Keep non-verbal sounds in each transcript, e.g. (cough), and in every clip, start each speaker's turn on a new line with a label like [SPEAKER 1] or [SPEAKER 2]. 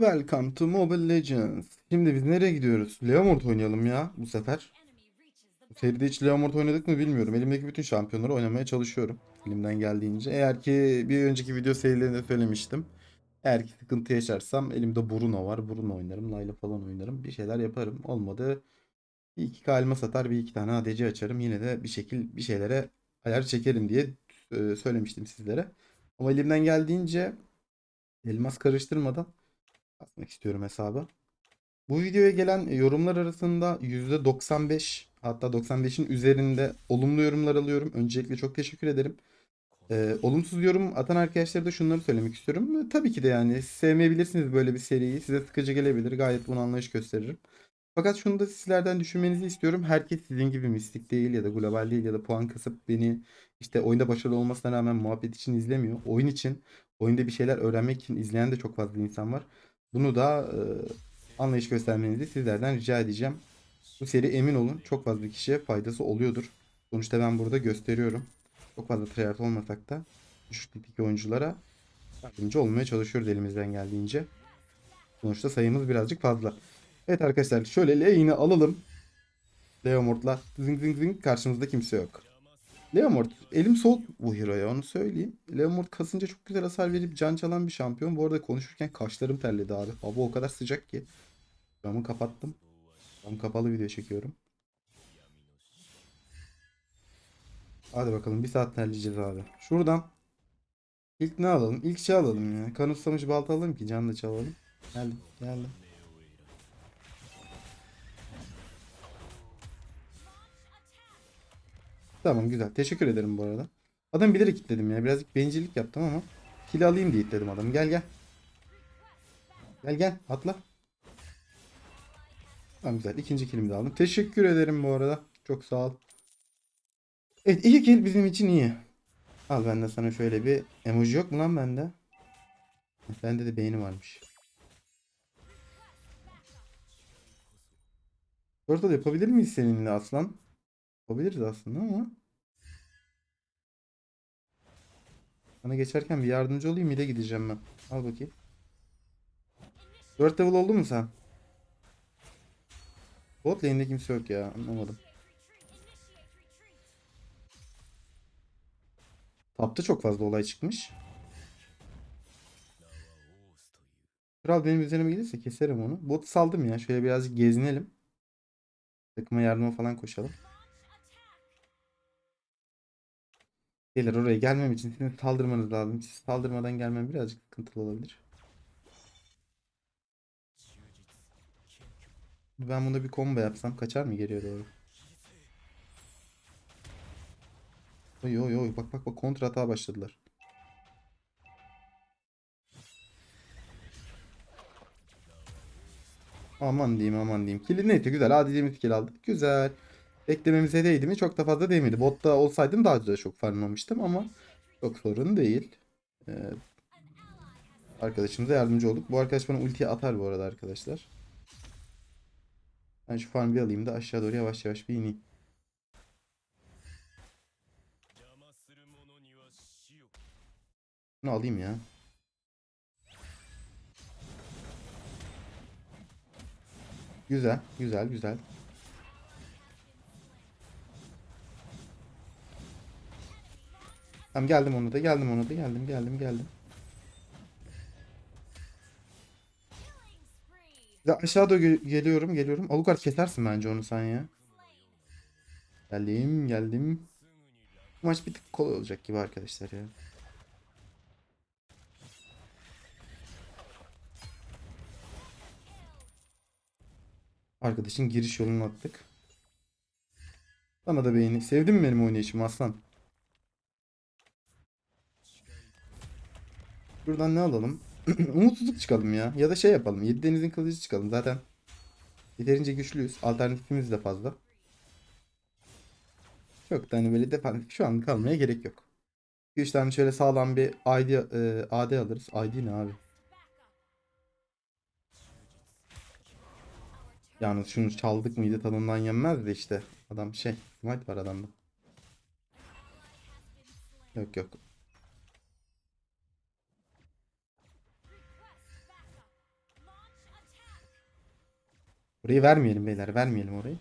[SPEAKER 1] Welcome to Mobile Legends. Şimdi biz nereye gidiyoruz? Leomord oynayalım ya bu sefer. Bu seride hiç Leomord oynadık mı bilmiyorum. Elimdeki bütün şampiyonları oynamaya çalışıyorum. Elimden geldiğince. Eğer ki bir önceki video serilerinde söylemiştim. Eğer ki sıkıntı yaşarsam elimde Bruno var. Bruno oynarım. Layla falan oynarım. Bir şeyler yaparım. Olmadı bir iki kalma satar bir iki tane ADC açarım. Yine de bir şekil bir şeylere ayar çekerim diye e, söylemiştim sizlere. Ama elimden geldiğince elmas karıştırmadan atmak istiyorum hesaba. Bu videoya gelen yorumlar arasında %95 hatta 95'in üzerinde olumlu yorumlar alıyorum. Öncelikle çok teşekkür ederim. Ee, olumsuz yorum atan arkadaşlara da şunları söylemek istiyorum. Ee, Tabii ki de yani sevmeyebilirsiniz böyle bir seriyi. Size sıkıcı gelebilir. Gayet buna anlayış gösteririm. Fakat şunu da sizlerden düşünmenizi istiyorum. Herkes sizin gibi mistik değil ya da global değil ya da puan kasıp beni işte oyunda başarılı olmasına rağmen muhabbet için izlemiyor. Oyun için, oyunda bir şeyler öğrenmek için izleyen de çok fazla insan var. Bunu da e, anlayış göstermenizi sizlerden rica edeceğim. Bu seri emin olun çok fazla kişiye faydası oluyordur. Sonuçta ben burada gösteriyorum. Çok fazla tryhard olmasak da düşük tipik oyunculara yardımcı olmaya çalışıyoruz elimizden geldiğince. Sonuçta sayımız birazcık fazla. Evet arkadaşlar şöyle lane'i alalım. Leomord'la zing zing zing karşımızda kimse yok. Leomord elim soğuk bu hero'ya onu söyleyeyim. Leomord kasınca çok güzel hasar verip can çalan bir şampiyon. Bu arada konuşurken kaşlarım terledi abi. Hava o kadar sıcak ki. Camı kapattım. Cam kapalı video çekiyorum. Hadi bakalım bir saat terleyeceğiz abi. Şuradan ilk ne alalım? İlk şey alalım ya. Kan ustamış balta alalım ki can da çalalım. Geldim geldim. Tamam güzel. Teşekkür ederim bu arada. Adam bilerek kilitledim ya. Birazcık bencillik yaptım ama kill alayım diye kilitledim adamı. Gel gel. Gel gel atla. Tamam güzel. İkinci killimi de aldım. Teşekkür ederim bu arada. Çok sağ ol. Evet iyi kill bizim için iyi. Al ben de sana şöyle bir emoji yok mu lan bende? Bende de beğeni varmış. Turtle yapabilir miyiz seninle aslan? Yapabiliriz aslında ama. Sana geçerken bir yardımcı olayım. Mid'e gideceğim ben. Al bakayım. 4 level oldu mu sen? Bot lane'de kimse yok ya. Anlamadım. Tapta çok fazla olay çıkmış. Kral benim üzerime gelirse keserim onu. Bot saldım ya. Şöyle birazcık gezinelim. Takıma yardıma falan koşalım. Beyler oraya gelmem için sizin saldırmanız lazım. Siz saldırmadan gelmem birazcık sıkıntılı olabilir. Ben bunda bir combo yapsam kaçar mı geriye doğru? Oy oy oy bak bak bak kontra hata başladılar. Aman diyeyim aman diyeyim. Kili neyse güzel. Adilimiz kill aldık. Güzel. Beklememize değdi mi? Çok da fazla değmedi. Botta olsaydım daha da çok farmlamıştım ama çok sorun değil. Ee, arkadaşımıza yardımcı olduk. Bu arkadaş bana ultiyi atar bu arada arkadaşlar. Ben şu farm bir alayım da aşağı doğru yavaş yavaş bir ineyim. Bunu alayım ya. Güzel, güzel, güzel. Tamam geldim ona da, geldim ona da, geldim, geldim, geldim. Ya aşağı doğru ge- geliyorum, geliyorum. Alucard kesersin bence onu sen ya. Geldim, geldim. Bu maç bir tık kolay olacak gibi arkadaşlar ya. Arkadaşın giriş yolunu attık. Bana da beğeni. Sevdin mi benim oynayışımı aslan? Buradan ne alalım? (clears throat) Umutsuzluk çıkalım ya. Ya da şey yapalım. Yedi denizin kılıcı çıkalım. Zaten yeterince güçlüyüz. Alternatifimiz de fazla. Çok da hani böyle defansif şu an kalmaya gerek yok. 3 tane şöyle sağlam bir ID, e, AD alırız. ID ne abi? Yalnız şunu çaldık mıydı tadından yenmez de işte. Adam şey. Smite var adamda. Yok yok. Orayı vermeyelim beyler. Vermeyelim orayı.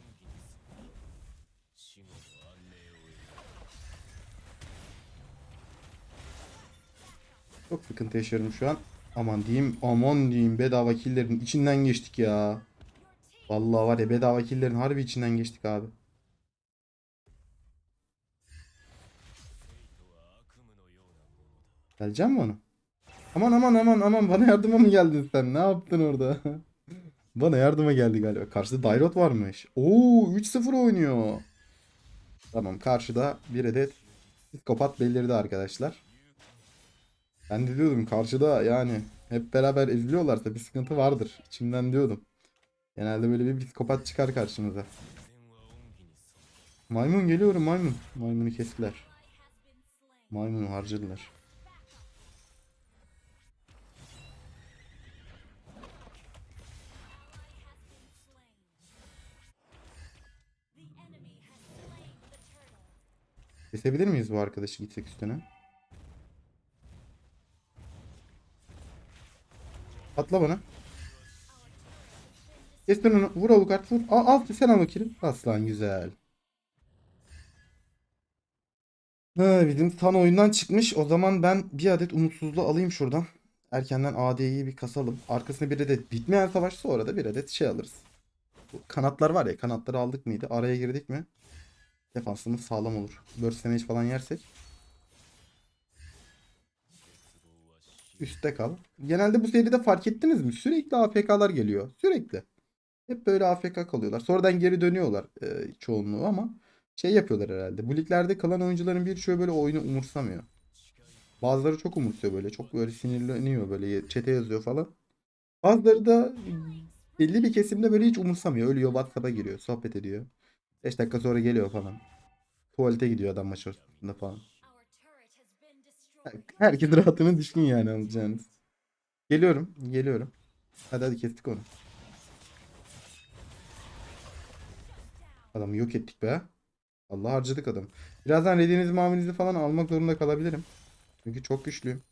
[SPEAKER 1] Çok sıkıntı yaşıyorum şu an. Aman diyeyim, aman diyeyim bedava killerin içinden geçtik ya. Vallahi var ya bedava killerin harbi içinden geçtik abi. Geleceğim mi onu? Aman aman aman aman bana yardıma mı geldin sen? Ne yaptın orada? (laughs) Bana yardıma geldi galiba. Karşıda Dairot varmış. Oo 3-0 oynuyor. Tamam karşıda bir adet psikopat belirdi arkadaşlar. Ben de diyordum karşıda yani hep beraber eziliyorlarsa bir sıkıntı vardır. İçimden diyordum. Genelde böyle bir psikopat çıkar karşımıza. Maymun geliyorum maymun. Maymunu kestiler. Maymunu harcadılar. Kesebilir miyiz bu arkadaşı gitsek üstüne? Atla bana. Kestin onu. Vur Alucard vur. Al, al sen al o kili. Aslan güzel. Ha, bizim Tan oyundan çıkmış. O zaman ben bir adet umutsuzluğu alayım şuradan. Erkenden AD'yi bir kasalım. Arkasına bir adet bitmeyen savaş sonra da bir adet şey alırız. Bu kanatlar var ya kanatları aldık mıydı? Araya girdik mi? Defansımız sağlam olur. Burst damage falan yersek. Üste kal. Genelde bu seride fark ettiniz mi? Sürekli AFK'lar geliyor. Sürekli. Hep böyle AFK kalıyorlar. Sonradan geri dönüyorlar e, çoğunluğu ama şey yapıyorlar herhalde. Bu liglerde kalan oyuncuların birçoğu böyle oyunu umursamıyor. Bazıları çok umursuyor böyle. Çok böyle sinirleniyor böyle çete yazıyor falan. Bazıları da belli bir kesimde böyle hiç umursamıyor. Ölüyor WhatsApp'a giriyor. Sohbet ediyor. 5 dakika sonra geliyor falan. Tuvalete gidiyor adam maç ortasında falan. Herkes (laughs) rahatını düşkün yani alacağınız. Geliyorum. Geliyorum. Hadi hadi kestik onu. Adamı yok ettik be. Allah harcadık adam. Birazdan redinizi mavinizi falan almak zorunda kalabilirim. Çünkü çok güçlüyüm.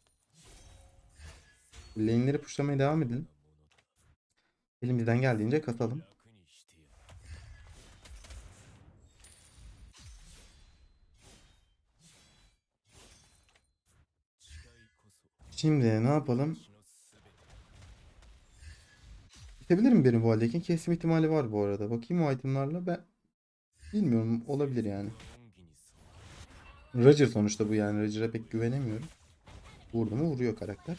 [SPEAKER 1] Lane'leri pushlamaya devam edin. Elimizden geldiğince katalım. Şimdi ne yapalım? Bitebilir mi benim bu haldeyken? Kesim ihtimali var bu arada. Bakayım o itemlarla ben bilmiyorum olabilir yani. Roger sonuçta bu yani. Roger'a pek güvenemiyorum. Vurdu mu vuruyor karakter.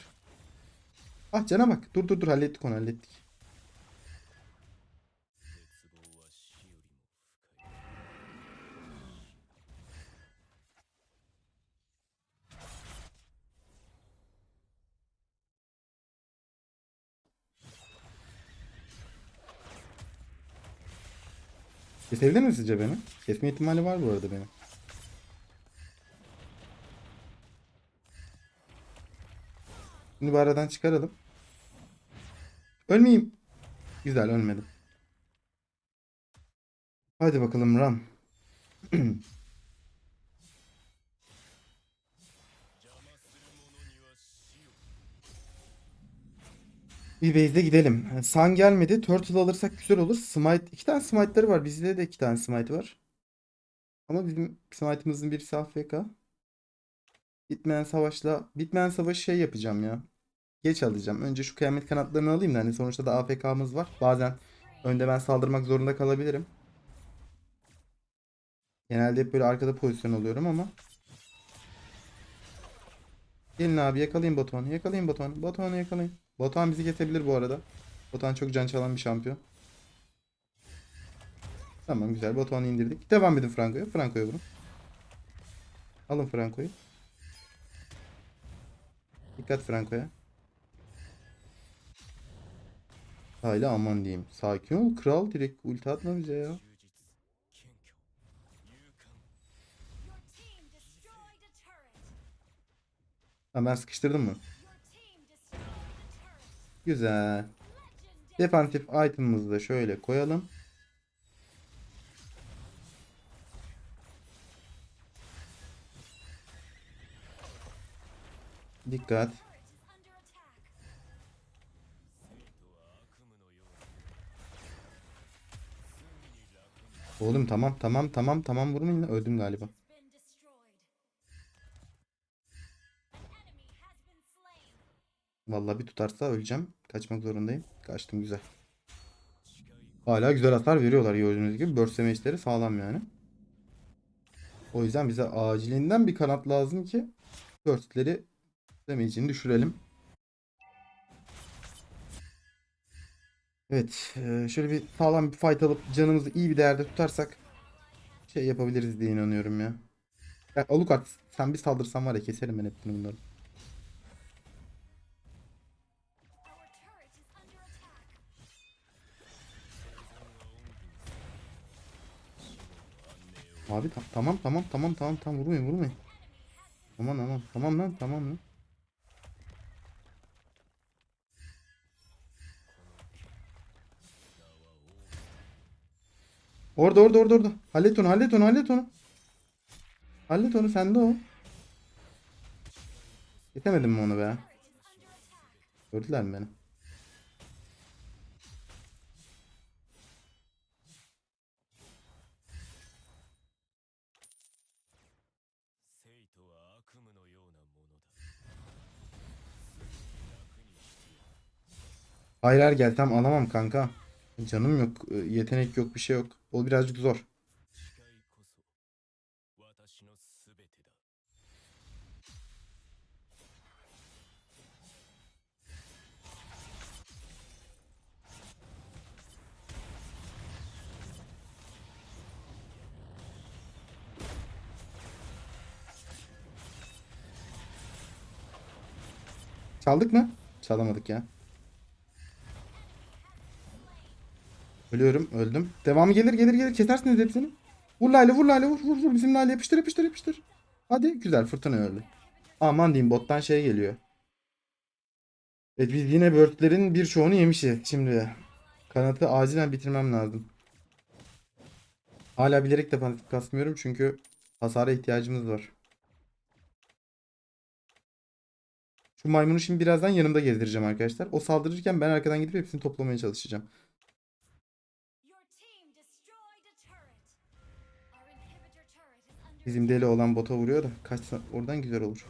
[SPEAKER 1] Ah cana bak. Dur dur dur hallettik onu hallettik. Kesebilir mi sizce beni? Kesme ihtimali var bu arada benim. Şimdi bu aradan çıkaralım. Ölmeyeyim. Güzel ölmedim. Hadi bakalım Ram. (clears throat) Bir base'de gidelim. Sun gelmedi. Turtle alırsak güzel olur. Smite. iki tane smite'ları var. Bizde de iki tane smite var. Ama bizim smite'ımızın birisi AFK. Bitmeyen savaşla. Bitmeyen savaşı şey yapacağım ya. Geç alacağım. Önce şu kıyamet kanatlarını alayım da hani sonuçta da AFK'mız var. Bazen önde ben saldırmak zorunda kalabilirim. Genelde hep böyle arkada pozisyon alıyorum ama. Gelin abi yakalayın Batuhan'ı. Yakalayın Batuhan'ı. Batuhan'ı yakalayın. Batuhan bizi kesebilir bu arada. Batuhan çok can çalan bir şampiyon. Tamam güzel. Batuhan'ı indirdik. Devam edin Franco'ya. Franco'ya vurun. Alın Franco'yu. Dikkat Franco'ya. Hayli aman diyeyim. Sakin ol kral. Direkt ulti atma bize ya. Ha, ben sıkıştırdım mı? Güzel. Defansif item'ımızı da şöyle koyalım. Dikkat. Oğlum tamam tamam tamam tamam vurmayın. Öldüm galiba. Vallahi bir tutarsa öleceğim. Kaçmak zorundayım. Kaçtım güzel. Hala güzel hasar veriyorlar gördüğünüz gibi. Burst damage'leri sağlam yani. O yüzden bize acilinden bir kanat lazım ki burst'leri damage'ini düşürelim. Evet. e, Şöyle bir sağlam bir fight alıp canımızı iyi bir değerde tutarsak şey yapabiliriz diye inanıyorum ya. Ya sen bir saldırsan var ya keserim ben hepsini bunları. Abi ta- tamam tamam tamam tamam tamam vurmayın vurmayın. Aman aman tamam lan tamam lan. Orada orada orada orada. Hallet onu hallet onu hallet onu. Hallet onu sende o. Yetemedim mi onu be? Gördüler mi beni? Hayır hayır gel tam alamam kanka. Canım yok. E, yetenek yok bir şey yok. O birazcık zor. Çaldık mı? Çalamadık ya. Ölüyorum, öldüm. Devamı gelir, gelir, gelir. Kesersiniz hepsini. Vur Lale, vur Lale, vur, vur, vur. Bizim Lale yapıştır, yapıştır, yapıştır. Hadi, güzel. Fırtına öldü. Aman diyeyim, bottan şey geliyor. Evet, biz yine Bird'lerin birçoğunu yemişiz. Şimdi kanatı acilen bitirmem lazım. Hala bilerek de panik kasmıyorum çünkü hasara ihtiyacımız var. Şu maymunu şimdi birazdan yanımda gezdireceğim arkadaşlar. O saldırırken ben arkadan gidip hepsini toplamaya çalışacağım. Bizim deli olan bota vuruyor da kaçsa oradan güzel olur.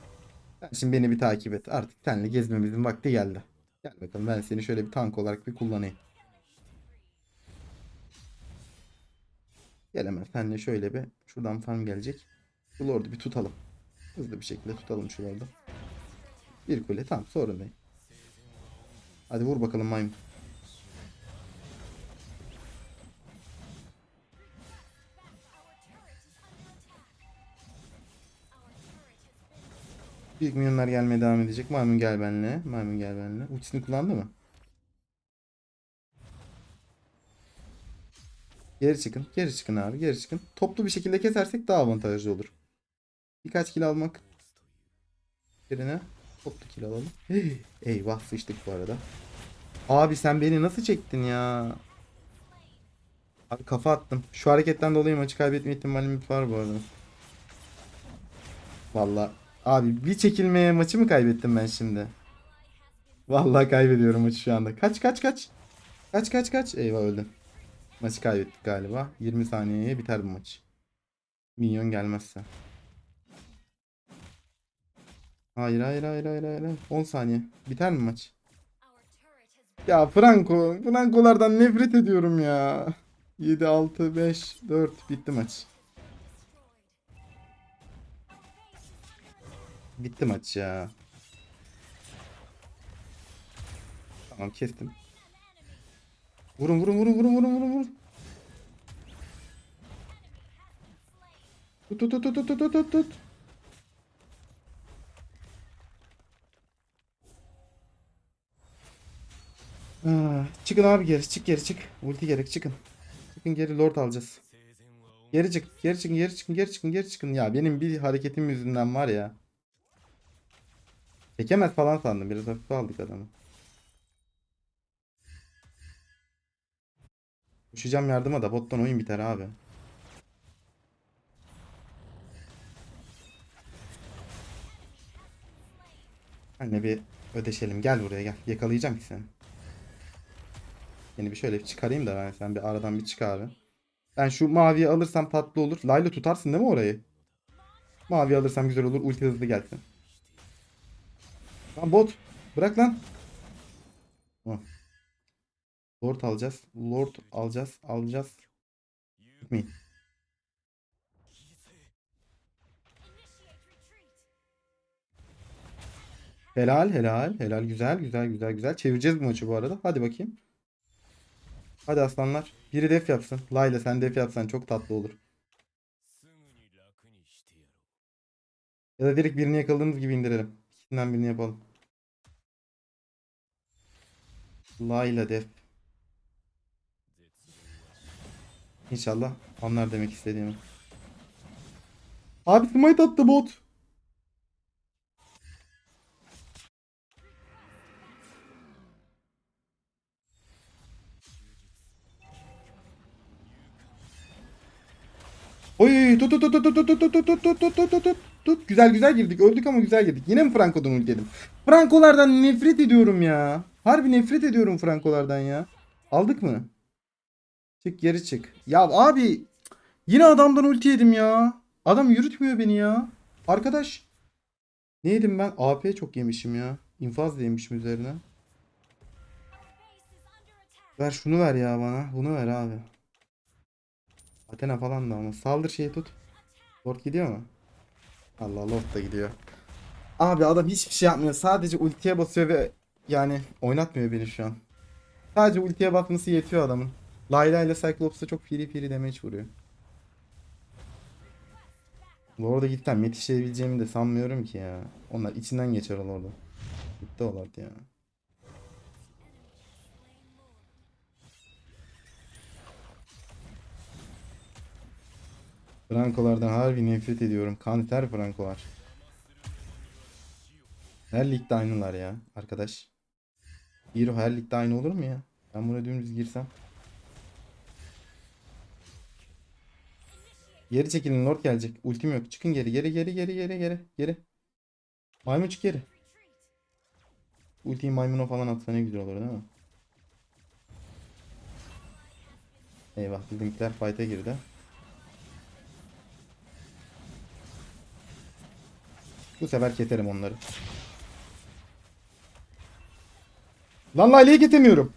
[SPEAKER 1] Sen şimdi beni bir takip et. Artık seninle gezmemizin vakti geldi. Gel bakalım ben seni şöyle bir tank olarak bir kullanayım. Gel hemen seninle şöyle bir şuradan farm gelecek. Şu lord'u bir tutalım. Hızlı bir şekilde tutalım şu lord'u. Bir kule tamam sorun değil. Hadi vur bakalım maymun. Büyük milyonlar gelmeye devam edecek. Maymun gel benimle. Maymun gel benimle. Ultisini kullandı mı? Geri çıkın. Geri çıkın abi. Geri çıkın. Toplu bir şekilde kesersek daha avantajlı olur. Birkaç kill almak. Birine toplu kill alalım. Hey, Eyvah sıçtık bu arada. Abi sen beni nasıl çektin ya? Abi kafa attım. Şu hareketten dolayı maçı kaybetme ihtimalimiz var bu arada. Vallahi abi bir çekilmeye maçı mı kaybettim ben şimdi? Vallahi kaybediyorum maçı şu anda. Kaç kaç kaç. Kaç kaç kaç. Eyvah öldüm. Maçı kaybettik galiba. 20 saniyeye biter bu maç. Minyon gelmezse. Hayır hayır hayır hayır hayır. hayır. 10 saniye. Biter mi maç? Ya Franco. Franco'lardan nefret ediyorum ya. 7 6 5 4 bitti maç. Bitti maç ya. Tamam kestim. Vurun vurun vurun vurun vurun vurun vurun. Tut tut tut tut tut tut tut. Ah, çıkın abi geri çık geri çık. Ulti gerek çıkın. Çıkın geri lord alacağız. Geri çık geri çıkın geri çıkın geri çıkın geri çıkın. Ya benim bir hareketim yüzünden var ya. Çekemez falan sandım. Biraz hafife aldık adamı. Koşacağım yardıma da bottan oyun biter abi. Anne bir ödeşelim. Gel buraya gel. Yakalayacağım ki seni. Seni bir şöyle bir çıkarayım da ben sen bir aradan bir çık abi. Ben şu maviyi alırsam tatlı olur. Layla tutarsın değil mi orayı? Mavi alırsam güzel olur. Ulti hızlı gelsin. Lan bot. Bırak lan. Lord alacağız. Lord alacağız. Alacağız. Gitmeyin. Helal helal. Helal güzel güzel güzel güzel. Çevireceğiz bu maçı bu arada. Hadi bakayım. Hadi aslanlar. Biri def yapsın. Layla sen def yapsan çok tatlı olur. Ya da direkt birini yakaladığımız gibi indirelim. İkisinden birini yapalım. Layla def. İnşallah anlar demek istediğimi. Abi smite attı bot. Oy tut tut tut tut tut tut tut tut tut tut tut tut tut güzel güzel girdik öldük ama güzel girdik yine mi Franco'dan ultiledim Franco'lardan nefret ediyorum ya harbi nefret ediyorum Franco'lardan ya aldık mı çık geri çık ya abi yine adamdan ulti yedim ya adam yürütmüyor beni ya arkadaş ne yedim ben AP çok yemişim ya infaz yemişim üzerine ver şunu ver ya bana bunu ver abi Athena falan da ama. Saldır şeyi tut. Lord gidiyor mu? Allah Lord da gidiyor. Abi adam hiçbir şey yapmıyor. Sadece ultiye basıyor ve yani oynatmıyor beni şu an. Sadece ultiye basması yetiyor adamın. Layla ile Cyclops'a çok piri piri damage vuruyor. Lord'a gitsem yetişebileceğimi de sanmıyorum ki ya. Onlar içinden geçer Lord'a. Gitti Lord ya. Frankolardan harbi nefret ediyorum. Kanter Frankolar. Her ligde aynılar ya arkadaş. Hero her ligde aynı olur mu ya? Ben buna dümdüz girsem. Geri çekilin Lord gelecek. Ultim yok. Çıkın geri geri geri geri geri geri geri. Maymun çık geri. Ultiyi maymuna falan atsa ne güzel olur değil mi? Eyvah bizimkiler fight'e girdi. Bu sefer keserim onları. Lan Lale'yi getemiyorum.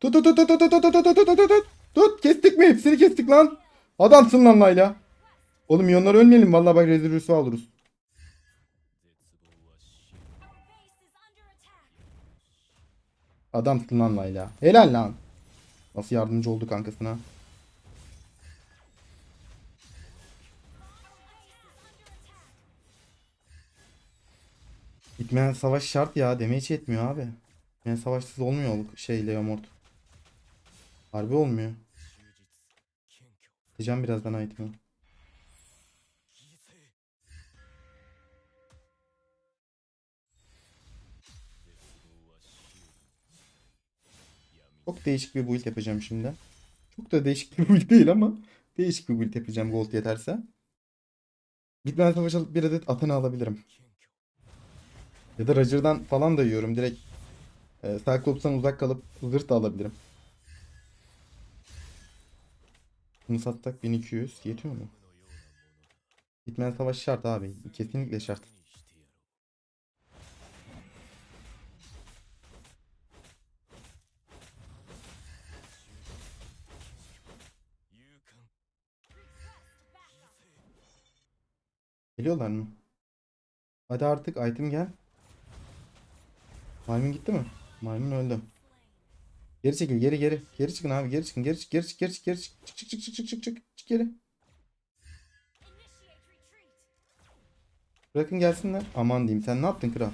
[SPEAKER 1] Tut tut tut tut tut tut tut tut tut tut tut. Tut kestik mi? Hepsini kestik lan. Adamsın lan Layla. Oğlum yonlar ölmeyelim. Vallahi bak rezil rüsva oluruz. Adamsın lan Layla. Helal lan. Nasıl yardımcı oldu kankasına. Bitmeyen savaş şart ya. Damage etmiyor abi. Bitmeyen savaşsız olmuyor şey Leomord. Harbi olmuyor. Atacağım birazdan item'ı. Çok değişik bir build yapacağım şimdi. Çok da değişik bir build değil ama değişik bir build yapacağım gold yeterse. Bitmez savaş alıp bir adet Athena alabilirim. Ya da Roger'dan falan da yiyorum. Direkt e, Cyclops'tan uzak kalıp zırt da alabilirim. Bunu satsak 1200 yetiyor mu? Hitman savaş şart abi. Kesinlikle şart. Geliyorlar mı? Hadi artık item gel. Maymun gitti mi? Maymun öldü. Geri çekil geri geri. Geri çıkın abi geri çıkın geri çık geri çık geri çık geri çık. Çık çık çık çık çık çık çık çık geri. Bırakın gelsinler. Aman diyeyim sen ne yaptın kral?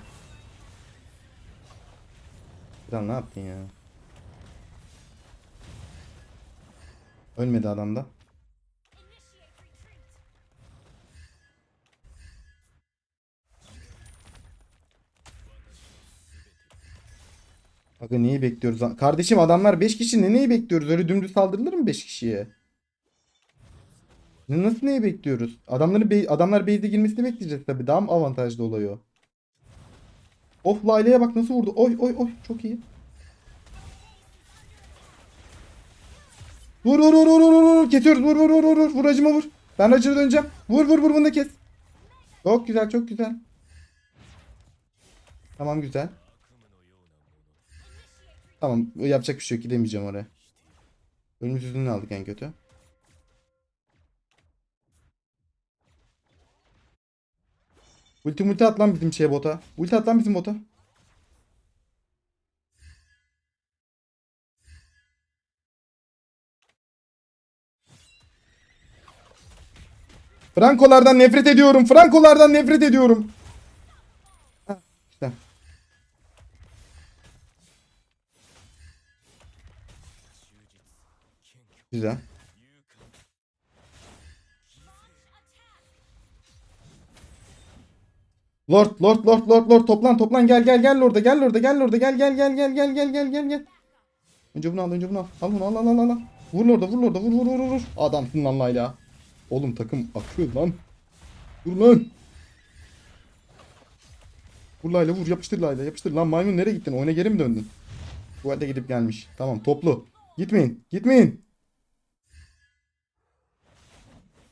[SPEAKER 1] Kral ne yaptın ya? Ölmedi adam da. Aga neyi bekliyoruz? Kardeşim adamlar 5 kişi ne neyi bekliyoruz? Öyle dümdüz saldırılır mı 5 kişiye? Nasıl neyi bekliyoruz? Adamların bey- adamlar base'e girmesini bekleyeceğiz tabii. Daha mı avantajlı oluyor? Of Layla'ya bak nasıl vurdu. Oy oy oy çok iyi. Vur vur vur vur vur vur. Kesiyoruz. Vur vur vur vur vur. Vur acıma vur. Ben acıma döneceğim. Vur vur vur bunu da kes. Çok güzel çok güzel. Tamam güzel. Tamam yapacak bir şey yok gidemeyeceğim oraya. Ölümsüzlüğünü aldık en kötü. Ulti multi at lan bizim şeye bota. Ulti at lan bizim bota. Frankolardan nefret ediyorum. Frankolardan nefret ediyorum. Güzel. Lord, Lord, Lord, Lord, Lord toplan, toplan gel gel gel orada, gel orada, gel orada, gel gel gel gel gel gel gel gel gel. Önce bunu al, önce bunu al. Al bunu, al al al al. Vur orada, vur orada, vur vur vur vur. Adamsın lan Layla. Oğlum takım akıyor lan. Vur lan. Vur Layla vur yapıştır Layla yapıştır. Lan maymun nereye gittin? Oyuna geri mi döndün? Bu halde gidip gelmiş. Tamam toplu. Gitmeyin. Gitmeyin.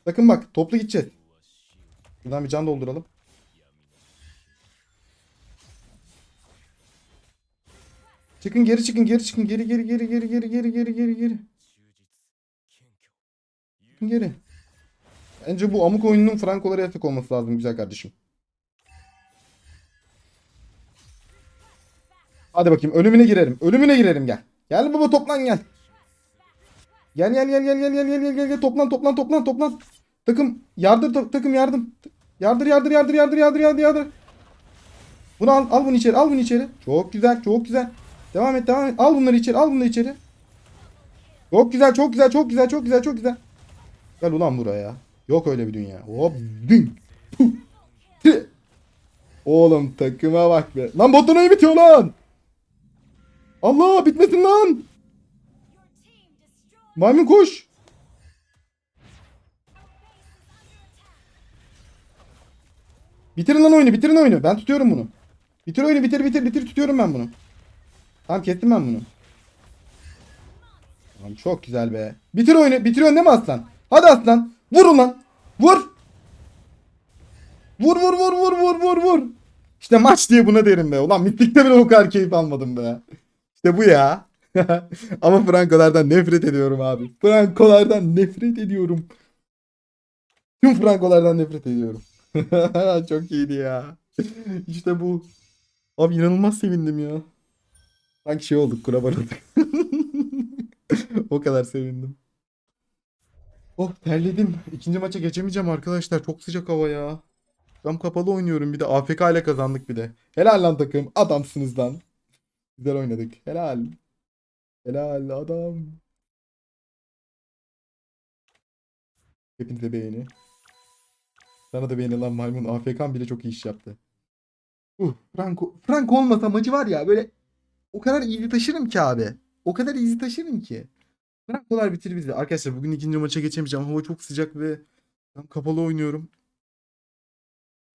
[SPEAKER 1] Bakın bak toplu gideceğiz. Buradan bir can dolduralım. Çıkın geri çıkın geri çıkın geri geri geri geri geri geri geri geri geri. Çıkın geri. Bence bu amuk oyununun frankolara yasak olması lazım güzel kardeşim. Hadi bakayım ölümüne girerim. Ölümüne girerim gel. Gel baba toplan. Gel gel gel gel gel gel gel gel gel gel toplan toplan toplan toplan. Takım yardır ta- takım yardım. Yardır yardır yardır yardır yardır yardır yardır. Bunu al al bunu içeri al bunu içeri. Çok güzel çok güzel. Devam et devam et. Al bunları içeri al bunları içeri. Çok güzel çok güzel çok güzel çok güzel çok güzel. Gel ulan buraya. Yok öyle bir dünya. Hop. Tih. Oğlum takıma bak be. Lan botun ayı bitiyor lan. Allah bitmesin lan. Maymun koş. Bitirin lan oyunu bitirin oyunu. Ben tutuyorum bunu. Bitir oyunu bitir bitir bitir tutuyorum ben bunu. Tamam kestim ben bunu. Tamam çok güzel be. Bitir oyunu bitiriyorsun değil mi aslan? Hadi aslan. Vur ulan. Vur. Vur vur vur vur vur vur vur. İşte maç diye buna derim be. Ulan mitlikte bile o kadar keyif almadım be. İşte bu ya. (laughs) Ama Frankolardan nefret ediyorum abi. Frankolardan nefret ediyorum. Tüm Frankolardan nefret ediyorum. (laughs) Çok iyiydi ya. İşte bu. Abi inanılmaz sevindim ya. Sanki şey olduk kuraban olduk. (laughs) o kadar sevindim. Oh terledim. İkinci maça geçemeyeceğim arkadaşlar. Çok sıcak hava ya. Cam kapalı oynuyorum bir de. AFK ile kazandık bir de. Helal lan takım. Adamsınız lan. Güzel oynadık. Helal. Helal adam. Hepinize beğeni. Sana da beğeni lan maymun. AFK'm bile çok iyi iş yaptı. Uh, Franco. Franco olmasa maçı var ya böyle o kadar iyi taşırım ki abi. O kadar iyi taşırım ki. Franco'lar bitir bizi. Arkadaşlar bugün ikinci maça geçemeyeceğim. Hava çok sıcak ve ben kapalı oynuyorum.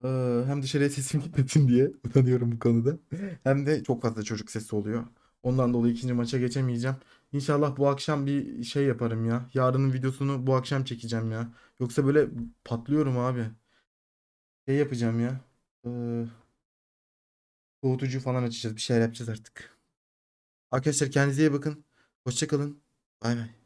[SPEAKER 1] Ee, hem dışarıya sesim (laughs) gitmesin diye utanıyorum bu konuda. Hem de çok fazla çocuk sesi oluyor. Ondan dolayı ikinci maça geçemeyeceğim. İnşallah bu akşam bir şey yaparım ya. Yarının videosunu bu akşam çekeceğim ya. Yoksa böyle patlıyorum abi. Şey yapacağım ya. Ee, soğutucu falan açacağız. Bir şeyler yapacağız artık. Arkadaşlar kendinize iyi bakın. Hoşçakalın. Bay bay.